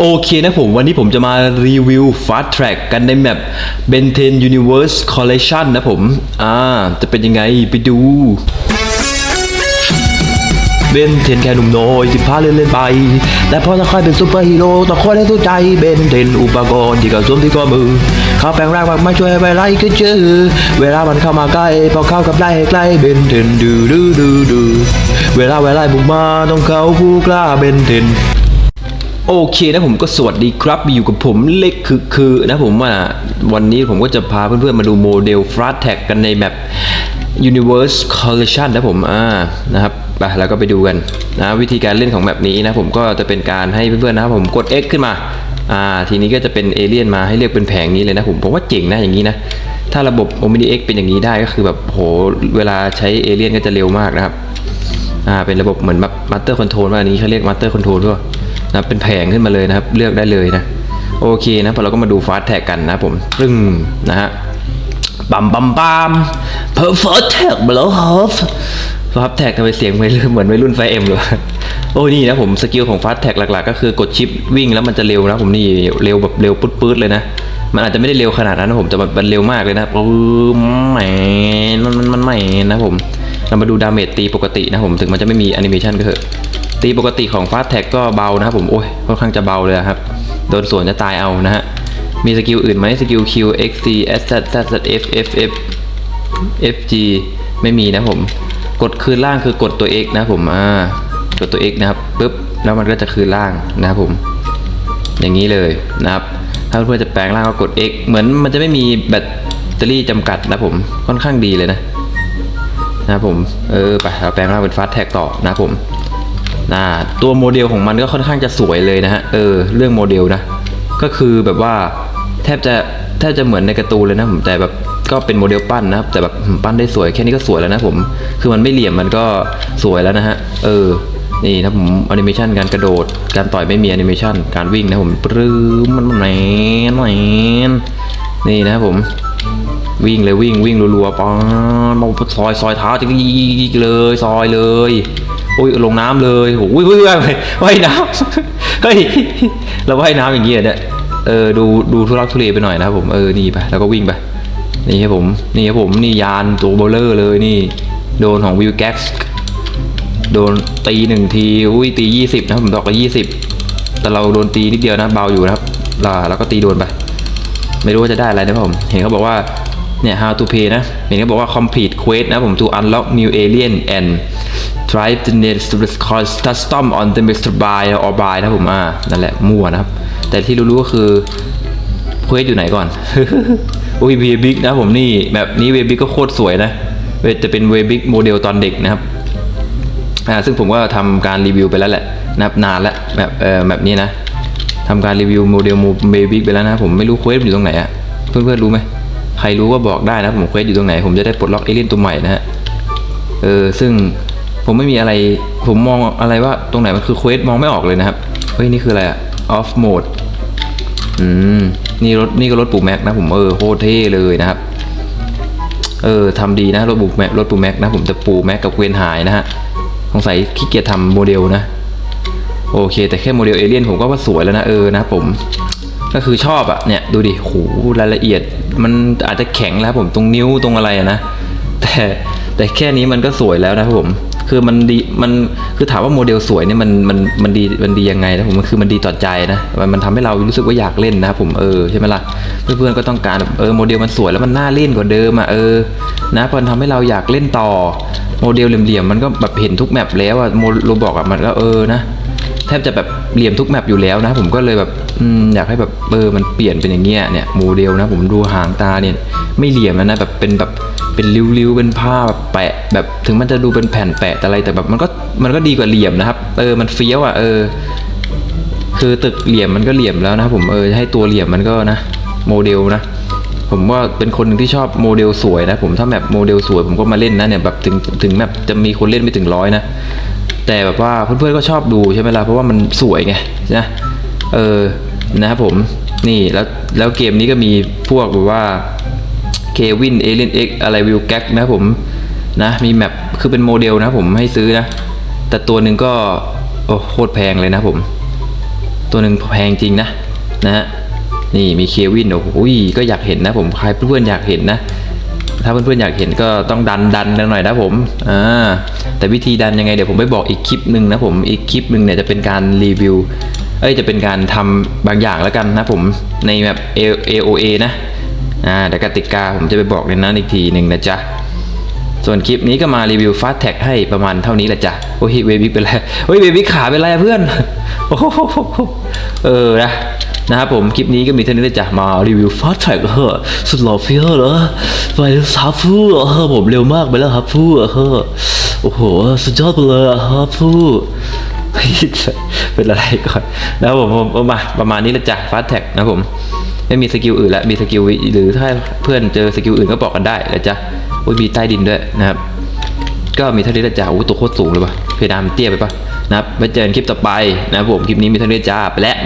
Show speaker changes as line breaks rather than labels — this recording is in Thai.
โอเคนะผมวันนี้ผมจะมารีวิว Fast Track กันในแมป Ben 10 Universe Collection นะผม อ่า จะเป็นยังไงไปดู เบนเทนแค่หนุ่มน้อยสิพาเล่นเล่นๆไป แต่พอจะค่อยเป็นซูเปอร์ฮีโร่ต้องคอยให้สู้ใจ เบนเทนอุปกรณ์ที่กระสวมที่ข้อมือ เขาแปลงร่างมาช่วยไปไล่ก็เจอเวลามันเข้ามาใกล้ พอเข้ากับไล่ให้ใกล้ เบนเทนดูดูดูดูเวลาเวลาบุกมาต้องเขาผู้กล้าเบนเทน โอเคนะผมก็สวัสดีครับอยู่กับผมเล็กคือคือนะผมว่าวันนี้ผมก็จะพาเพื่อนๆมาดูโมเดล f r a t Tag กันในแบบ Universe Collection นะผมอ่านะครับไปแล้วก็ไปดูกันนะวิธีการเล่นของแบบนี้นะผมก็จะเป็นการให้เพื่อนๆนะครับผมกด X ขึ้นมาอ่าทีนี้ก็จะเป็นเอเลี่ยนมาให้เรียกเป็นแผงนี้เลยนะผมผมว่าเจ๋งนะอย่างนี้นะ ถ้าระบบ Omni X เป็นอย่างนี้ได้ก็คือแบบโหเวลาใช้เอเลี่ยนก็จะเร็วมากนะครับอ่าเป็นระบบเหมือนแบบมาสเตอร์คอนโทรลว่าอันนี้เขาเรียกมาสเตอร์คอนโทรลด้วย นะเป็นแผงขึ้นมาเลยนะครับ เลือกได้เลยนะ โอเคนะพอเราก็มาดูฟาสแท็กกันนะผมซึ่งนะฮะบัมบัมบัมเพอร์ฟอร์แท็กมาแล้วครับฟาสแท็กทำไมเสียงไม่เหมือนไม่รุ่นไฟเอ็มเลยโอ้นี่นะผมสกิลของฟาสแท็กหลักๆ ก็คือกดชิปวิ่งแล้วมันจะเร็วนะผมนี่เร็วแบบเร็วปื๊ดๆเลยนะมันอาจจะไม่ได้เร็วขนาดนั้นนะผมแต่มันเร็วมากเลยนะปื้มแหมมันมันมันแหม่นะผมเรามาดูดาเมจตีปกตินะผมถึงมันจะไม่มีแอนิเมชันก็เถอะตีปกติของฟาสแท็กก็เบานะครับผมโอ้ยค่อนข้างจะเบาเลยครับโดนสวนจะตายเอานะฮะมีสกิลอื่นไหมสกิล Q X C S Z Z Z F F F F G ไม่มีนะผม กดคืนล่างคือกดตัว X นะผมอ่ากดตัว X นะครับปุ๊บแล้วมันก็จะคืนล่างนะครับผม อย่างนี้เลยนะครับ ถ้าเพื่อนๆจะแปลงร่างก็กด X เหมือนมันจะไม่มีแบตเตอรี่จำกัดนะผมค่อนข้างดีเลยนะ นะครับผมเออไปเราแปลงร่างเป็นฟาสแท็กต่อนะครับผม นะตัวโมเดลของมันก็ค่อนข้างจะสวยเลยนะฮะเออเรื่องโมเดลนะ ก็คือแบบว่าแทบจะแทบจะเหมือนในการ์ตูนเลยนะผมแต่แบบก็เป็นโมเดลปั้นนะครับแต่แบบปั้นได้สวยแค่นี้ก็สวยแล้วนะผมคือมันไม่เหลี่ยมมันก็สวยแล้วนะฮะเออนี่นะผมแอนิเมชันการกระโดด การต่อยไม่มีแอนิเมชันการวิ่งนะผมปรื้มมันแหนแหนนี่นะครับผมวิ่งเลยวิ่งวิ่งรัวๆปอดมาซอยซอยเท้าจะยิกเลยซอยเลย อุ้ยลงน้ำเลยโอ้ยว่ายว่ายน้ำเฮ้ยเราว่ายน้ำอย่างเงี้ยเนี่ยเออดูดูทุรักทุเลไปหน่อยนะครับผมเออนี่ไปแล้วก็วิ่งไปนี่ครับผมนี่ครับผมนี่ยานตัวโบลเลอร์เลยนี่ โดนของวิวแก๊กโดนตีหนึ่งทีอุ้ยตียี่สิบนะผมดอกละยี่สิบแต่เราโดนตีนิดเดียวนะเบาอยู่นะครับล่ะแล้วก็ตีโดนไป ไม่รู้ว่าจะได้อะไรนะผม เห็นเขาบอกว่า เนี่ย how to pay นะเห็นเขาบอกว่า complete quest นะผม to unlock new alien and drive the next custom on the Mr. Buy or buy นะผมอ่านั่นแหละมั่วนะครับ แต่ที่รู้ๆก็คือเควสอยู่ไหนก่อน โอ้ยเวบิกนะผมนี่แบบนี้เวบิกก็โคตรสวยนะเวจะเป็นเวบิกโมเดลตอนเด็กนะครับอ่าซึ่งผมก็ทำการรีวิวไปแล้วแหละนะครับนานแล้วแบบเออแบบนี้นะทำการรีวิวโมเดลโมเบบิกไปแล้วนะผมไม่รู้เควสอยู่ตรงไหนอะเพื่อนๆรู้ไหม ใครรู้ก็บอกได้นะผมเควสอยู่ตรงไหน ผมจะได้ปลดล็อกเอเลี่ยนตัวใหม่นะฮะเออซึ่งผมไม่มีอะไร ผมมองอะไรว่าตรงไหนมันคือเควสมองไม่ออกเลยนะครับ เฮ้ย นี่คืออะไรอะ off mode อืม นี่รถนี่ก็รถปู่แม็กนะผมเออโคตรเท่เลยนะครับ เออทำดีนะรถปูแม็กรถปูแม็กนะผมจะปูแม็กกับเกวนหายนะฮะสงสัยขี้เกียจทำโมเดลนะ โอเค แต่แค่โมเดลเอเลี่ยนผมก็ว่าสวยแล้วนะเออนะผม ก็คือชอบอะเนี่ยดูดิโหรายละเอียด มันอาจจะแข็งแล้วผมตรงนิ้วตรงอะไรนะ แต่แต่แค่นี้มันก็สวยแล้วนะผม คือมันดีมันคือถามว่าโมเดลสวยเนี่ยมันมันมันดีมันดียังไงนะผมมันคือมันดีต่อใจนะมันมันทำให้เรารู้สึกว่าอยากเล่นนะครับผมเออใช่ไหมล่ะเพื่อนๆก็ต้องการเออโมเดลมันสวยแล้วมันน่าเล่นกว่าเดิมอะเออนะมันทำให้เราอยากเล่นต่อโมเดลเหลี่ยมๆมันก็แบบเห็นทุกแมปแล้วอะโมโรบอกอะมันก็เออนะ แทบจะแบบเหลี่ยมทุกแมปอยู่แล้วนะผมก็เลยแบบอยากให้แบบเออมันเปลี่ยนเป็นอย่างเงี้ยเนี่ยโมเดลนะผมดูหางตาเนี่ยไม่เหลี่ยมแล้วนะแบบเป็นแบบเป็นริ้วๆเป็นผ้าแบบแปะ แบบถึงมันจะดูเป็นแผ่นแปะแต่อะไรแต่แบบมันก็มันก็ดีกว่าเหลี่ยมนะครับ เออมันเฟี้ยวอะเออ คือตึกเหลี่ยมมันก็เหลี่ยมแล้วนะผมเออให้ตัวเหลี่ยมมันก็นะโมเดลนะผมว่าเป็นคนหนึ่งที่ชอบโมเดลสวยนะผมถ้าแมปโมเดลสวยผมก็มาเล่นนะเนี่ยแบบถึงถึงแมปจะมีคนเล่นไม่ถึงร้อยนะ แต่แบบว่าเพื่อนๆก็ชอบดูใช่ไหมล่ะเพราะว่ามันสวยไงนะเออนะครับผมนี่แล้วแล้วเกมนี้ก็มีพวกแบบว่าเควินเอเลนเอ็กอะไรวิวแก๊กนะครับผมนะมีแมปคือเป็นโมเดลนะผมให้ซื้อนะ แต่ตัวหนึ่งก็โอ้โคตรแพงเลยนะผม ตัวหนึ่งแพงจริงนะนะฮะนี่มีเควินโอ้โหก็อยากเห็นนะผมใครเพื่อนๆอยากเห็นนะ ถ้าเพื่อนๆอยากเห็นก็ต้องดันดันหน่อยนะผมอ่าแต่วิธีดันยังไงเดี๋ยวผมไปบอกอีกคลิปหนึ่งนะผมอีกคลิปหนึ่งเนี่ยจะเป็นการรีวิวเอ้ยจะเป็นการทำบางอย่างแล้วกันนะผมในแบบ A- AOA นะอ่าแต่กติกาผมจะไปบอกในนั้นอีกทีหนึ่งนะจ๊ะ ส่วนคลิปนี้ก็มารีวิวฟาสแท็กให้ประมาณเท่านี้แหละจ้ะโอ้ยเบบี้เป็นไรเฮ้ยเบบี้ขาเป็นไรเพื่อนโอ้โหเออนะนะครับผมคลิปนี้ก็มีเท่านี้แหละจ้ะมารีวิวฟาสแท็กเฮ้อสุดหล่อเฟี้ยวเหรอไปซับฟูเออผมเร็วมากไปแล้วครับฟูเออโอ้โหสุดยอดไปเลยอะครับฟูเป็นอะไรก่อนนะครับผมผมมาประมาณนี้แหละจ้ะฟาสแท็กนะผมไม่มีสกิลอื่นล้วมีสกิลหรือถ้าเพื่อนเจอสกิลอื่นก็บอกกันได้นะจ๊ะ โอ้ยมีใต้ดินด้วยนะครับ ก็มีเท่านี้ละจ้าโอ้ยตัวโคตรสูงเลยปะเพดานมันเตี้ยไปปะนะครับไว้เจอกันคลิปต่อไปนะครับผมคลิปนี้มีเท่านี้จ้าไปแล้ว